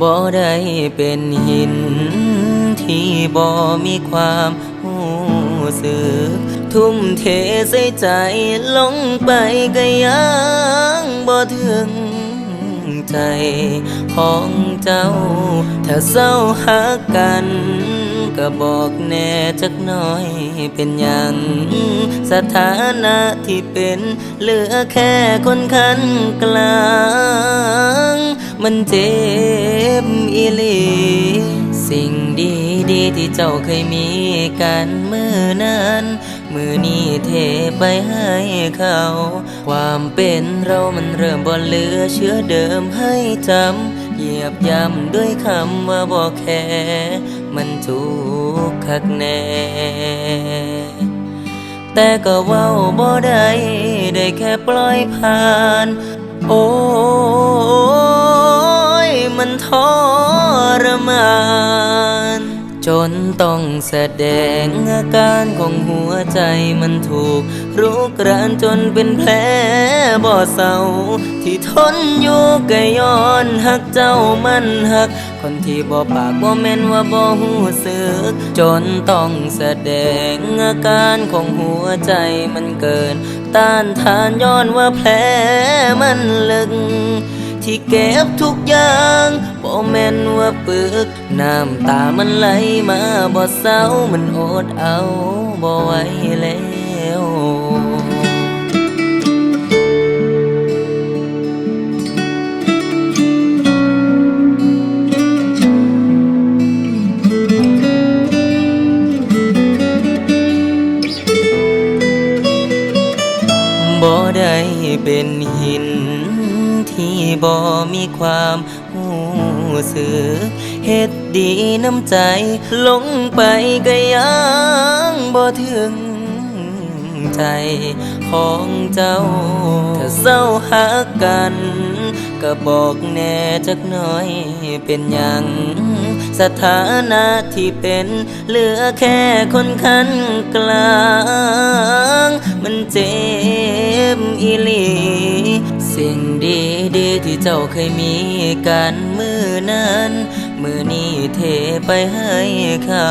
บ่ได้เป็นหิน ที่บ่มีความรู้สึก ทุ่มเทใส่ใจลงไปก็ยังบ่ถึงใจของเจ้า ถ้าเศร้าหักกัน ก็บอกแน่จักน่อยเป็นอย่างสถานะที่เป็นเหลือแค่คนคันกลาง มันเจ็บอีหลีสิ่งดีดีๆที่เจ้าเคยมีกันเมื่อนั้น มือนี้เทไปให้เขา ความเป็นเรามันเริ่มบ่เหลือเชื้อเดิมให้จำเหยียบย่ำด้วยคำว่าบ่แค่ มันถูกคักแน่แต่ก็เว้าบ่ได้ได้แค่ปล่อยผ่าน โอ้ยมันทรมาน จนต้องแสดงอาการของหัวใจมันถูก รุกรานจนเป็นแผลบ่อเศร้า ที่ทนอยู่ก็ย้อนหักเจ้ามันหัก คนที่บ่ปากบ่แม่นว่าบ่หูสึก จนต้องแสดงอาการของหัวใจมันเกิน ต้านทานย้อนว่าแผลมันลึก ที่เก็บทุกอย่างบ่แม่นว่าปึก น้ำตามันไหลมาบ่เศร้ามันอดเอาบ่ไหวแล้วบ่ได้เป็นหิน ที่บ่มีความรู้สึกเฮ็ดดีน้ำใจ ลงไปก็ยังบ่ถึงใจของเจ้า ถ้าเศร้าหักกัน ก็บอกแน่จักหน่อยเป็นอย่างสถานะที่เป็นเหลือแค่คนคันกลาง มันเจ็บอีหลี สิ่งดี ดีที่เจ้าเคยมีกันมือนั้น มือนี้เทไปให้เขา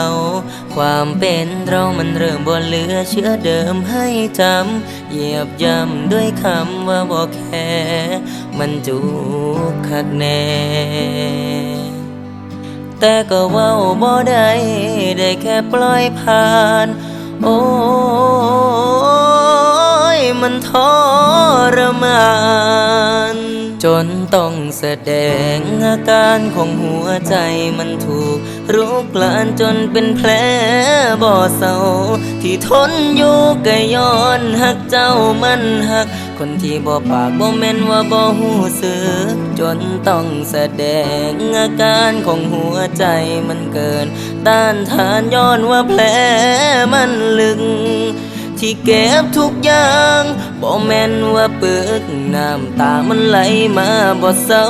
ความเป็นเรามันเริ่มบ่เหลือเชื้อเดิมให้จำเหยียบย่ำด้วยคำว่าบ่แค่มันจุกคักแน่แต่ก็เว้าบ่ได้ได้แค่ปล่อยผ่าน โอ้ยมันทรมาน จนต้องแสดงอาการของหัวใจมันถูกรุกลานจนเป็นแผลบ่อเศร้า ที่ทนอยู่ก็ย้อนหักเจ้ามันหัก คนที่บ่ปากบ่แม่นว่าบ่หูสึกจนต้องแสดงอาการของหัวใจมันเกิน ต้านทานย้อนว่าแผลมันลึก ที่เก็บทุกอย่างบ่แม่นว่าเปึกน้ำตามันไหลมาบ่เศร้า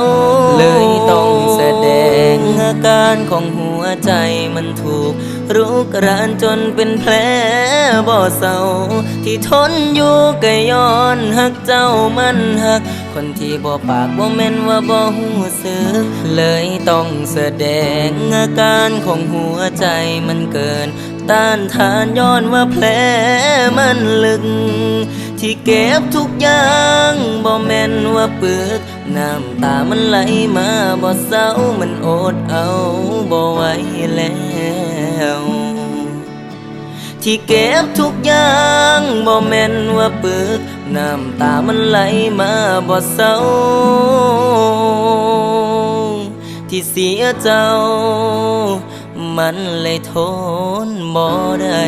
เลยต้องแสดงอาการของหัวใจมันถูกรุกรานจนเป็นแผลบ่เศร้า ที่ทนอยู่ก็ย้อนหักเจ้ามันหัก คนที่บ่ปากบ่แม่นว่าบ่หูสึก เลยต้องแสดงอาการของหัวใจมันเกิน ต้านทานย้อนว่าแผลมันลึก ที่เก็บทุกอย่างบ่แม่นว่าปึกน้ำตามันไหลมาบ่เศร้ามันอดเอาบ่ไหวแล้วที่เก็บทุกอย่างบ่แม่นว่าปึกน้ำตามันไหลมาบ่เศร้า ที่เสียเจ้า มันเลยทนบ่ได้